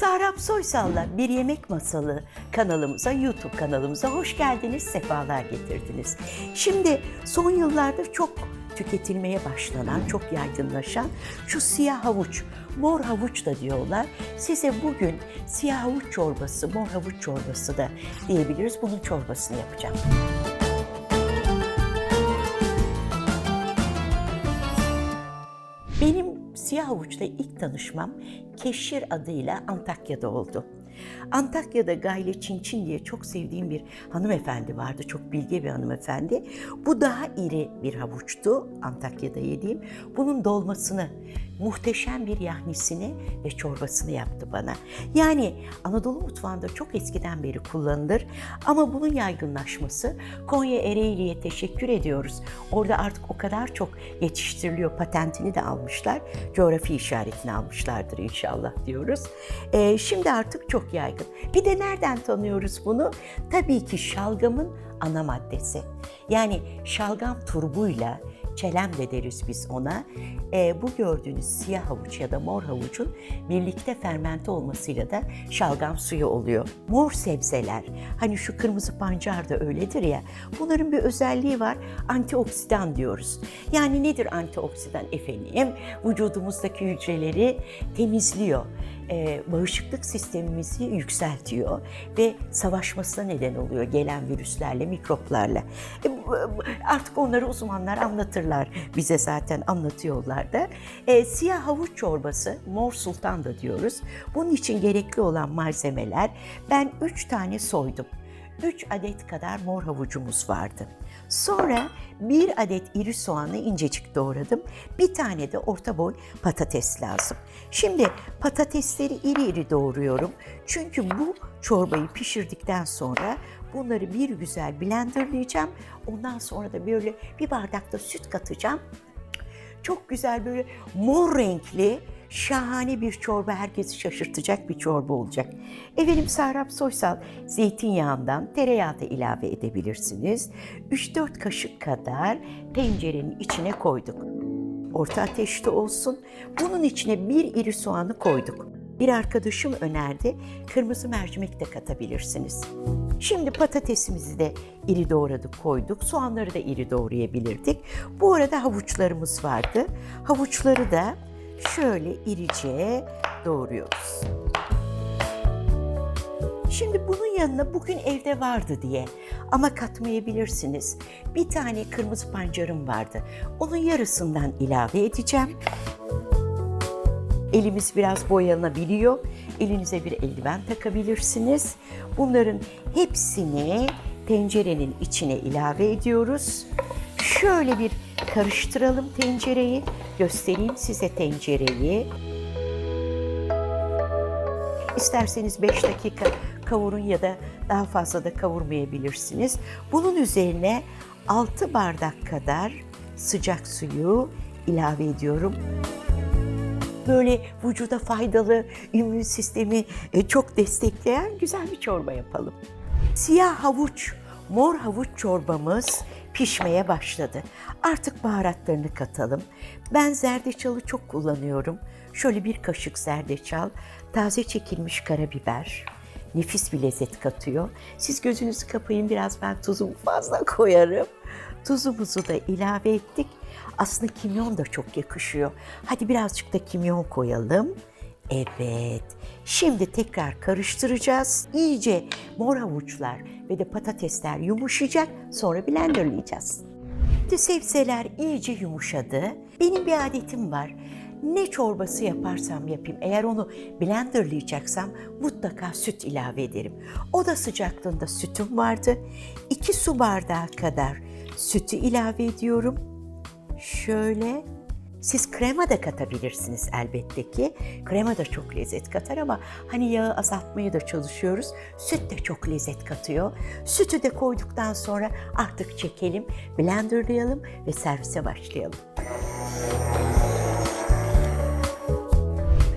Sahrap Soysal'la Bir Yemek Masalı kanalımıza, YouTube kanalımıza hoş geldiniz, sefalar getirdiniz. Şimdi son yıllarda çok tüketilmeye başlanan, çok yaygınlaşan şu siyah havuç, mor havuç da diyorlar. Size bugün siyah havuç çorbası, mor havuç çorbası da diyebiliriz. Bunun çorbasını yapacağım. Siyah havuçla ilk tanışmam Keşir adıyla Antakya'da oldu. Antakya'da Gayle Çinçin diye çok sevdiğim bir hanımefendi vardı. Çok bilge bir hanımefendi. Bu daha iri bir havuçtu Antakya'da yediğim. Bunun dolmasını, muhteşem bir yahnisini ve çorbasını yaptı bana. Yani Anadolu mutfağında çok eskiden beri kullanılır ama bunun yaygınlaşması Konya Ereğli'ye teşekkür ediyoruz. Orada artık o kadar çok yetiştiriliyor, patentini de almışlar, coğrafi işaretini almışlardır inşallah diyoruz. Ee, şimdi artık çok yaygın. Bir de nereden tanıyoruz bunu? Tabii ki şalgamın ana maddesi. Yani şalgam turbuyla çelem de deriz biz ona. E, bu gördüğünüz siyah havuç ya da mor havucun birlikte fermente olmasıyla da şalgam suyu oluyor. Mor sebzeler, hani şu kırmızı pancar da öyledir ya, bunların bir özelliği var, antioksidan diyoruz. Yani nedir antioksidan efendim? Vücudumuzdaki hücreleri temizliyor e, bağışıklık sistemimizi yükseltiyor ve savaşmasına neden oluyor gelen virüslerle, mikroplarla. E, bu- artık onları uzmanlar anlatırlar bize zaten anlatıyorlar da. E, siyah havuç çorbası, mor sultan da diyoruz. Bunun için gerekli olan malzemeler ben 3 tane soydum. 3 adet kadar mor havucumuz vardı. Sonra bir adet iri soğanı incecik doğradım. Bir tane de orta boy patates lazım. Şimdi patatesleri iri iri doğruyorum. Çünkü bu çorbayı pişirdikten sonra bunları bir güzel blenderlayacağım. Ondan sonra da böyle bir bardakta süt katacağım. Çok güzel böyle mor renkli şahane bir çorba herkesi şaşırtacak bir çorba olacak. Efendim Sahrap Soysal zeytinyağından tereyağı da ilave edebilirsiniz. 3-4 kaşık kadar tencerenin içine koyduk. Orta ateşte olsun. Bunun içine bir iri soğanı koyduk. Bir arkadaşım önerdi. Kırmızı mercimek de katabilirsiniz. Şimdi patatesimizi de iri doğradık koyduk. Soğanları da iri doğrayabilirdik. Bu arada havuçlarımız vardı. Havuçları da şöyle irice doğruyoruz. Şimdi bunun yanına bugün evde vardı diye ama katmayabilirsiniz. Bir tane kırmızı pancarım vardı. Onun yarısından ilave edeceğim. Elimiz biraz boyanabiliyor. Elinize bir eldiven takabilirsiniz. Bunların hepsini tencerenin içine ilave ediyoruz. Şöyle bir karıştıralım tencereyi. Göstereyim size tencereyi. İsterseniz 5 dakika kavurun ya da daha fazla da kavurmayabilirsiniz. Bunun üzerine 6 bardak kadar sıcak suyu ilave ediyorum böyle vücuda faydalı, immün sistemi e, çok destekleyen güzel bir çorba yapalım. Siyah havuç, mor havuç çorbamız pişmeye başladı. Artık baharatlarını katalım. Ben zerdeçalı çok kullanıyorum. Şöyle bir kaşık zerdeçal, taze çekilmiş karabiber, nefis bir lezzet katıyor. Siz gözünüzü kapayın biraz ben tuzumu fazla koyarım. Tuzumuzu da ilave ettik. Aslında kimyon da çok yakışıyor. Hadi birazcık da kimyon koyalım. Evet. Şimdi tekrar karıştıracağız. İyice mor havuçlar ve de patatesler yumuşayacak. Sonra blenderlayacağız. Şimdi sebzeler iyice yumuşadı. Benim bir adetim var. Ne çorbası yaparsam yapayım, eğer onu blenderlayacaksam mutlaka süt ilave ederim. Oda sıcaklığında sütüm vardı. 2 su bardağı kadar sütü ilave ediyorum. Şöyle siz krema da katabilirsiniz elbette ki. Krema da çok lezzet katar ama hani yağı azaltmaya da çalışıyoruz. Süt de çok lezzet katıyor. Sütü de koyduktan sonra artık çekelim, blenderlayalım ve servise başlayalım.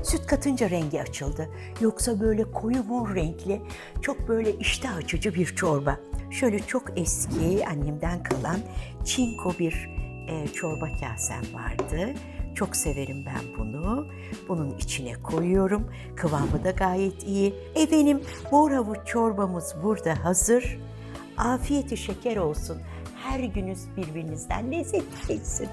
Süt katınca rengi açıldı. Yoksa böyle koyu mor renkli, çok böyle iştah açıcı bir çorba. Şöyle çok eski annemden kalan çinko bir e, çorba kasem vardı. Çok severim ben bunu. Bunun içine koyuyorum. Kıvamı da gayet iyi. Efendim mor havuç çorbamız burada hazır. Afiyeti şeker olsun. Her gününüz birbirinizden lezzetli geçsin.